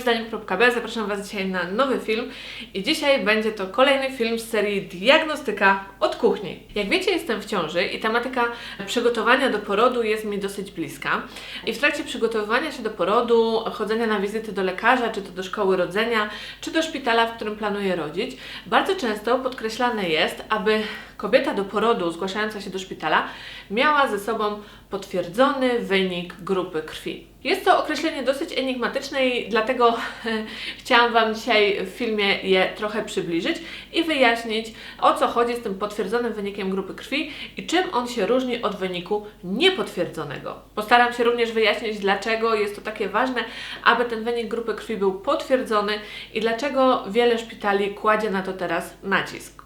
zdaniem.b. Zapraszam Was dzisiaj na nowy film i dzisiaj będzie to kolejny film z serii Diagnostyka od kuchni. Jak wiecie, jestem w ciąży i tematyka przygotowania do porodu jest mi dosyć bliska. I w trakcie przygotowywania się do porodu, chodzenia na wizyty do lekarza, czy to do szkoły rodzenia, czy do szpitala, w którym planuję rodzić, bardzo często podkreślane jest, aby kobieta do porodu zgłaszająca się do szpitala miała ze sobą potwierdzony wynik grupy krwi. Jest to określenie dosyć enigmatyczne i dlatego chciałam Wam dzisiaj w filmie je trochę przybliżyć i wyjaśnić, o co chodzi z tym potwierdzonym wynikiem grupy krwi i czym on się różni od wyniku niepotwierdzonego. Postaram się również wyjaśnić, dlaczego jest to takie ważne, aby ten wynik grupy krwi był potwierdzony i dlaczego wiele szpitali kładzie na to teraz nacisk.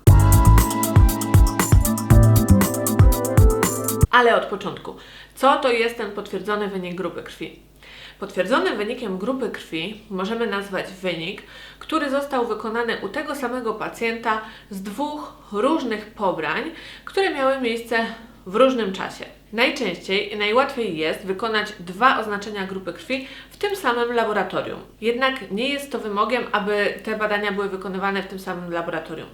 Ale od początku. Co to jest ten potwierdzony wynik grupy krwi? Potwierdzonym wynikiem grupy krwi możemy nazwać wynik, który został wykonany u tego samego pacjenta z dwóch różnych pobrań, które miały miejsce w różnym czasie. Najczęściej i najłatwiej jest wykonać dwa oznaczenia grupy krwi w tym samym laboratorium. Jednak nie jest to wymogiem, aby te badania były wykonywane w tym samym laboratorium.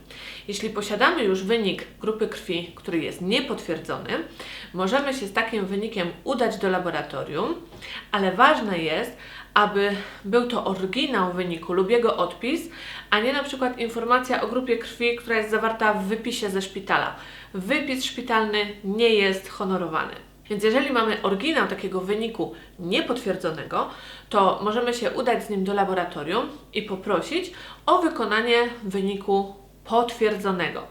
Jeśli posiadamy już wynik grupy krwi, który jest niepotwierdzony, możemy się z takim wynikiem udać do laboratorium, ale ważne jest, aby był to oryginał wyniku lub jego odpis, a nie na przykład informacja o grupie krwi, która jest zawarta w wypisie ze szpitala. Wypis szpitalny nie jest honorowany. Więc jeżeli mamy oryginał takiego wyniku niepotwierdzonego, to możemy się udać z nim do laboratorium i poprosić o wykonanie wyniku potwierdzonego.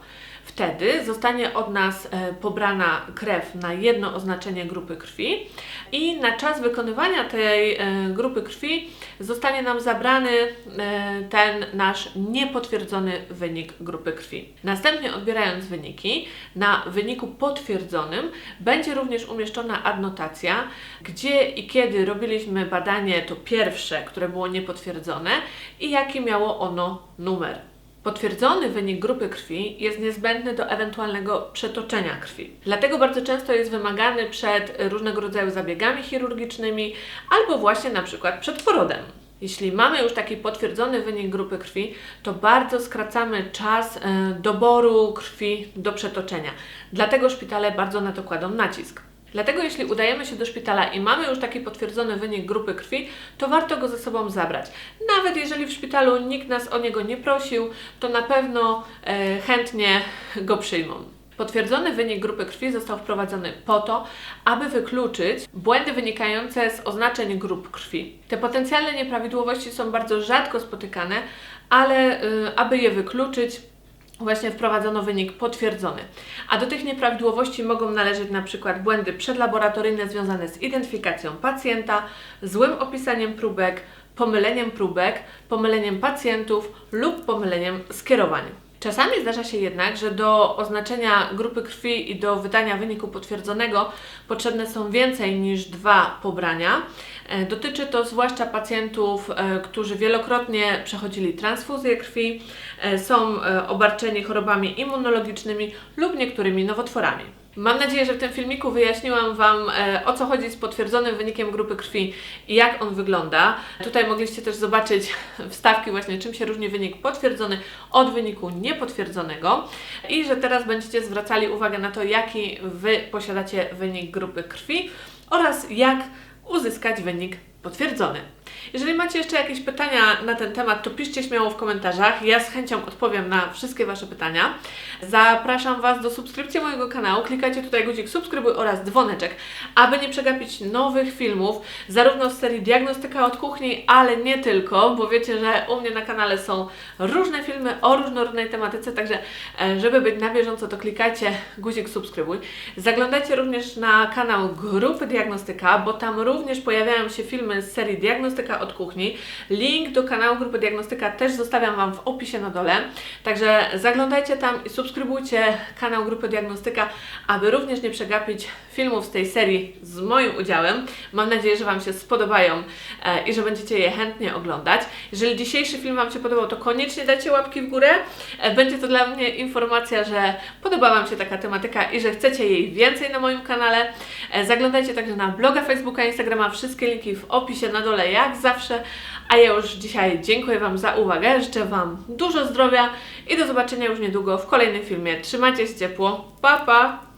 Wtedy zostanie od nas e, pobrana krew na jedno oznaczenie grupy krwi i na czas wykonywania tej e, grupy krwi zostanie nam zabrany e, ten nasz niepotwierdzony wynik grupy krwi. Następnie odbierając wyniki, na wyniku potwierdzonym będzie również umieszczona adnotacja, gdzie i kiedy robiliśmy badanie to pierwsze, które było niepotwierdzone i jaki miało ono numer. Potwierdzony wynik grupy krwi jest niezbędny do ewentualnego przetoczenia krwi. Dlatego bardzo często jest wymagany przed różnego rodzaju zabiegami chirurgicznymi albo właśnie na przykład przed porodem. Jeśli mamy już taki potwierdzony wynik grupy krwi, to bardzo skracamy czas e, doboru krwi do przetoczenia. Dlatego szpitale bardzo na to kładą nacisk. Dlatego jeśli udajemy się do szpitala i mamy już taki potwierdzony wynik grupy krwi, to warto go ze sobą zabrać. Nawet jeżeli w szpitalu nikt nas o niego nie prosił, to na pewno e, chętnie go przyjmą. Potwierdzony wynik grupy krwi został wprowadzony po to, aby wykluczyć błędy wynikające z oznaczeń grup krwi. Te potencjalne nieprawidłowości są bardzo rzadko spotykane, ale y, aby je wykluczyć, właśnie wprowadzono wynik potwierdzony. A do tych nieprawidłowości mogą należeć na przykład błędy przedlaboratoryjne związane z identyfikacją pacjenta, złym opisaniem próbek, pomyleniem próbek, pomyleniem pacjentów lub pomyleniem skierowań. Czasami zdarza się jednak, że do oznaczenia grupy krwi i do wydania wyniku potwierdzonego potrzebne są więcej niż dwa pobrania. E, dotyczy to zwłaszcza pacjentów, e, którzy wielokrotnie przechodzili transfuzję krwi, e, są obarczeni chorobami immunologicznymi lub niektórymi nowotworami. Mam nadzieję, że w tym filmiku wyjaśniłam Wam e, o co chodzi z potwierdzonym wynikiem grupy krwi i jak on wygląda. Tutaj mogliście też zobaczyć wstawki właśnie czym się różni wynik potwierdzony od wyniku niepotwierdzonego i że teraz będziecie zwracali uwagę na to, jaki Wy posiadacie wynik grupy krwi oraz jak uzyskać wynik potwierdzony. Jeżeli macie jeszcze jakieś pytania na ten temat, to piszcie śmiało w komentarzach. Ja z chęcią odpowiem na wszystkie Wasze pytania. Zapraszam Was do subskrypcji mojego kanału. Klikajcie tutaj guzik subskrybuj oraz dzwoneczek, aby nie przegapić nowych filmów, zarówno z serii Diagnostyka od kuchni, ale nie tylko, bo wiecie, że u mnie na kanale są różne filmy o różnorodnej tematyce, także e, żeby być na bieżąco, to klikajcie guzik subskrybuj. Zaglądajcie również na kanał Grupy Diagnostyka, bo tam również pojawiają się filmy z serii Diagnostyka od kuchni. Link do kanału Grupy Diagnostyka też zostawiam Wam w opisie na dole. Także zaglądajcie tam i subskrybujcie kanał Grupy Diagnostyka, aby również nie przegapić filmów z tej serii z moim udziałem. Mam nadzieję, że Wam się spodobają e, i że będziecie je chętnie oglądać. Jeżeli dzisiejszy film Wam się podobał, to koniecznie dajcie łapki w górę. E, będzie to dla mnie informacja, że podoba Wam się taka tematyka i że chcecie jej więcej na moim kanale. E, zaglądajcie także na bloga, Facebooka, Instagrama. Wszystkie linki w opisie na dole, jak zawsze. A ja już dzisiaj dziękuję Wam za uwagę, życzę Wam dużo zdrowia i do zobaczenia już niedługo w kolejnym filmie. Trzymajcie się ciepło. Pa, pa!